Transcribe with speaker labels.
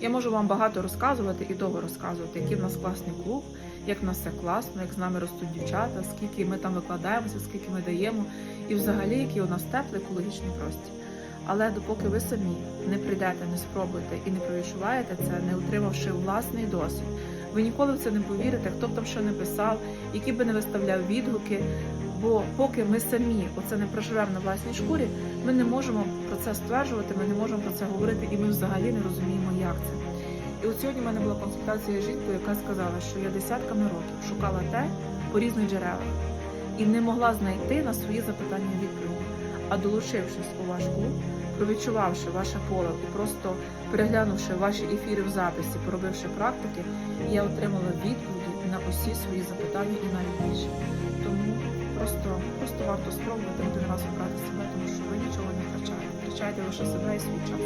Speaker 1: Я можу вам багато розказувати і довго розказувати, який в нас класний клуб, як в нас все класно, як з нами ростуть дівчата, скільки ми там викладаємося, скільки ми даємо, і взагалі який у нас теплий екологічний простір. Але допоки ви самі не прийдете, не спробуєте і не провідчуваєте це, не отримавши власний досвід, ви ніколи в це не повірите, хто б там що не писав, які би не виставляв відгуки. Бо поки ми самі оце не проживемо на власній шкурі, ми не можемо про це стверджувати, ми не можемо про це говорити, і ми взагалі не розуміємо, як це. І от сьогодні в мене була консультація з жінкою, яка сказала, що я десятками років шукала те по різних джерелах і не могла знайти на свої запитання відповіді. А долучившись у ваш клуб, провідчувавши ваше поле і просто переглянувши ваші ефіри в записі, поробивши практики, я отримала відповіді на усі свої запитання і навіть більше. Тому варто спробувати один раз обрати себе, тому що ви нічого не втрачаєте. Втрачаєте лише себе і свій час.